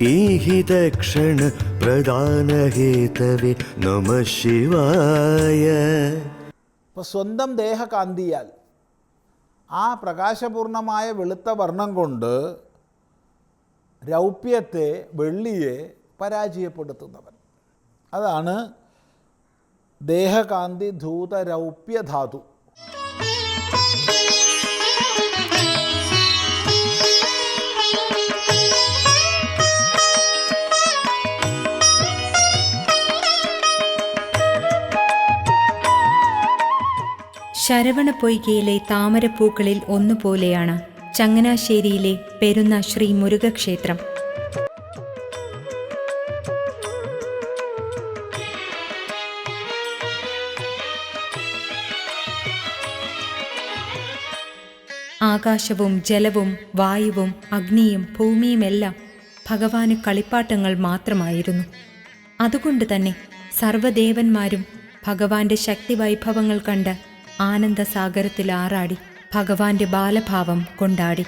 ഈഹിതക്ഷണ പ്രധാനഹേതവേ നമ ശിവായ അപ്പോൾ സ്വന്തം ദേഹകാന്തിയാൽ ആ പ്രകാശപൂർണമായ വെളുത്ത വർണം കൊണ്ട് രൗപ്യത്തെ വെള്ളിയെ പരാജയപ്പെടുത്തുന്നവൻ. അതാണ് ദേഹകാന്തി ധൂത ശരവണ പൊയ്കയിലെ താമരപ്പൂക്കളിൽ ഒന്നുപോലെയാണ് ചങ്ങനാശ്ശേരിയിലെ പെരുന്ന ശ്രീ മുരുകക്ഷേത്രം. ആകാശവും ജലവും വായുവും അഗ്നിയും ഭൂമിയുമെല്ലാം ഭഗവാന് കളിപ്പാട്ടങ്ങൾ മാത്രമായിരുന്നു. അതുകൊണ്ട് തന്നെ സർവദേവന്മാരും ഭഗവാന്റെ ശക്തി വൈഭവങ്ങൾ കണ്ട് ആനന്ദസാഗരത്തിൽ ആറാടി ഭഗവാന്റെ ബാലഭാവം കൊണ്ടാടി.